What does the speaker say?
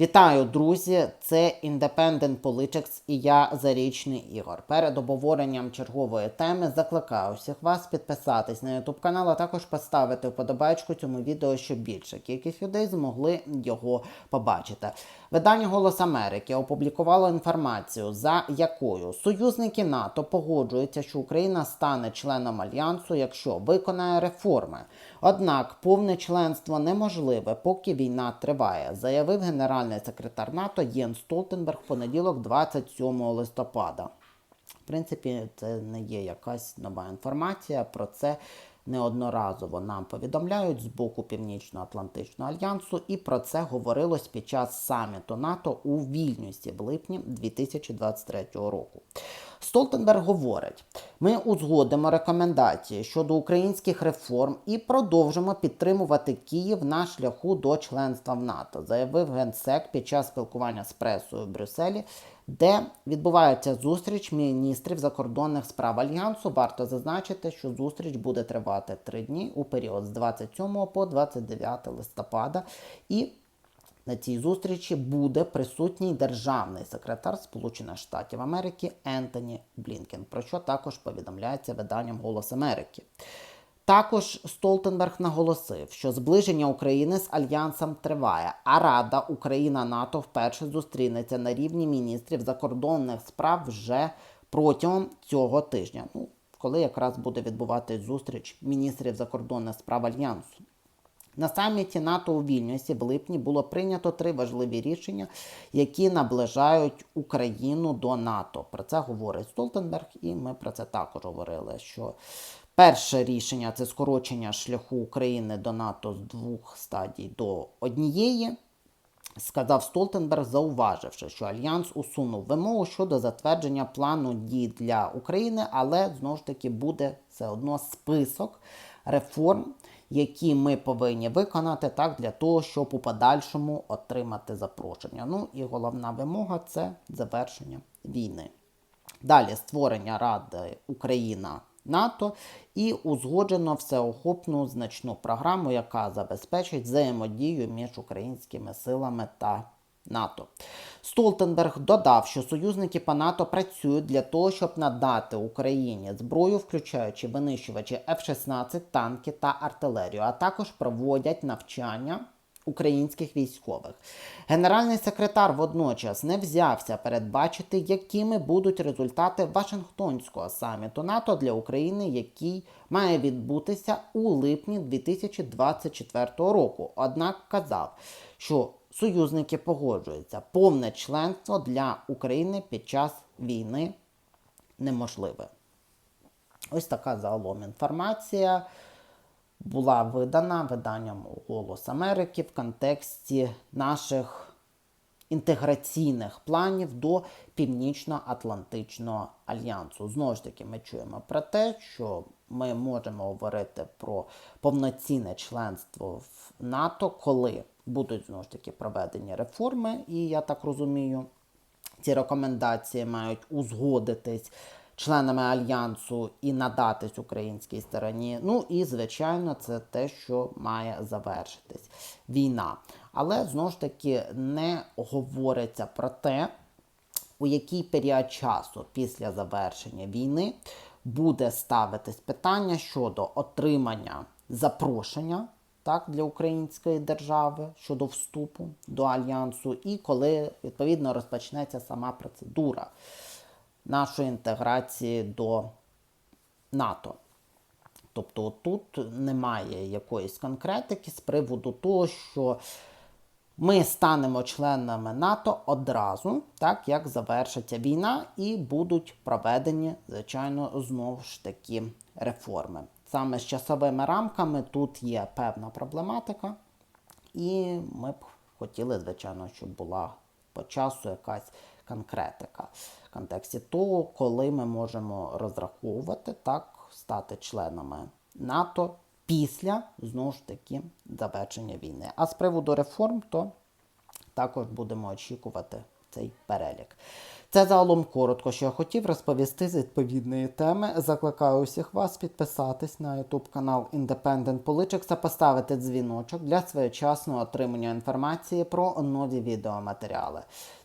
Вітаю, друзі! Це Independent Politics і я Зарічний Ігор. Перед обговоренням чергової теми закликаю всіх вас підписатись на YouTube канал, а також поставити вподобайку цьому відео, щоб більша кількість людей змогли його побачити. Видання Голос Америки опублікувало інформацію, за якою союзники НАТО погоджуються, що Україна стане членом альянсу, якщо виконає реформи. Однак повне членство неможливе, поки війна триває, заявив генеральний секретар НАТО Єн Столтенберг в понеділок, 27 листопада. В принципі, це не є якась нова інформація. Про це неодноразово нам повідомляють з боку Північно-Атлантичного альянсу, і про це говорилось під час саміту НАТО у Вільнюсі в липні 2023 року. Столтенберг говорить: ми узгодимо рекомендації щодо українських реформ і продовжимо підтримувати Київ на шляху до членства в НАТО, заявив генсек під час спілкування з пресою в Брюсселі, де відбувається зустріч міністрів закордонних справ альянсу. Варто зазначити, що зустріч буде тривати три дні у період з 27 по 29 листопада. І на цій зустрічі буде присутній державний секретар Сполучених Штатів Америки Ентоні Блінкен, про що також повідомляється виданням Голос Америки. Також Столтенберг наголосив, що зближення України з альянсом триває, а Рада Україна НАТО вперше зустрінеться на рівні міністрів закордонних справ вже протягом цього тижня. Ну, коли якраз буде відбуватись зустріч міністрів закордонних справ альянсу. На саміті НАТО у Вільнюсі в липні було прийнято три важливі рішення, які наближають Україну до НАТО. Про це говорить Столтенберг, і ми про це також говорили. Що перше рішення це скорочення шляху України до НАТО з двох стадій до однієї. Сказав Столтенберг, зауваживши, що альянс усунув вимогу щодо затвердження плану дій для України, але знову ж таки буде все одно список реформ, які ми повинні виконати так для того, щоб у подальшому отримати запрошення. Ну і головна вимога це завершення війни. Далі створення Ради Україна НАТО і узгоджено всеохопну значну програму, яка забезпечить взаємодію між українськими силами та НАТО. Столтенберг додав, що союзники по НАТО працюють для того, щоб надати Україні зброю, включаючи винищувачі F-16, танки та артилерію, а також проводять навчання українських військових. Генеральний секретар водночас не взявся передбачити, якими будуть результати Вашингтонського саміту НАТО для України, який має відбутися у липні 2024 року. Однак казав, що союзники погоджуються, повне членство для України під час війни неможливе. Ось така загалом інформація була видана виданням Голос Америки в контексті наших інтеграційних планів до Північно-Атлантичного альянсу. Знову ж таки, ми чуємо про те, що ми можемо говорити про повноцінне членство в НАТО, коли будуть знову ж таки проведені реформи, і я так розумію, ці рекомендації мають узгодитись членами альянсу і надатись українській стороні. Ну і звичайно, це те, що має завершитись війна. Але знову ж таки не говориться про те, у який період часу після завершення війни буде ставитись питання щодо отримання запрошення так, для української держави щодо вступу до альянсу, і коли відповідно розпочнеться сама процедура нашої інтеграції до НАТО. Тобто тут немає якоїсь конкретики з приводу того, що ми станемо членами НАТО одразу, так як завершиться війна, і будуть проведені, звичайно, знову ж таки реформи. Саме з часовими рамками тут є певна проблематика, і ми б хотіли, звичайно, щоб була по часу якась конкретика в контексті того, коли ми можемо розраховувати так, стати членами НАТО після знову ж таки завершення війни. А з приводу реформ, то також будемо очікувати цей перелік. Це загалом коротко, що я хотів розповісти з відповідної теми. Закликаю усіх вас підписатись на YouTube канал Independent Politics та поставити дзвіночок для своєчасного отримання інформації про нові відеоматеріали.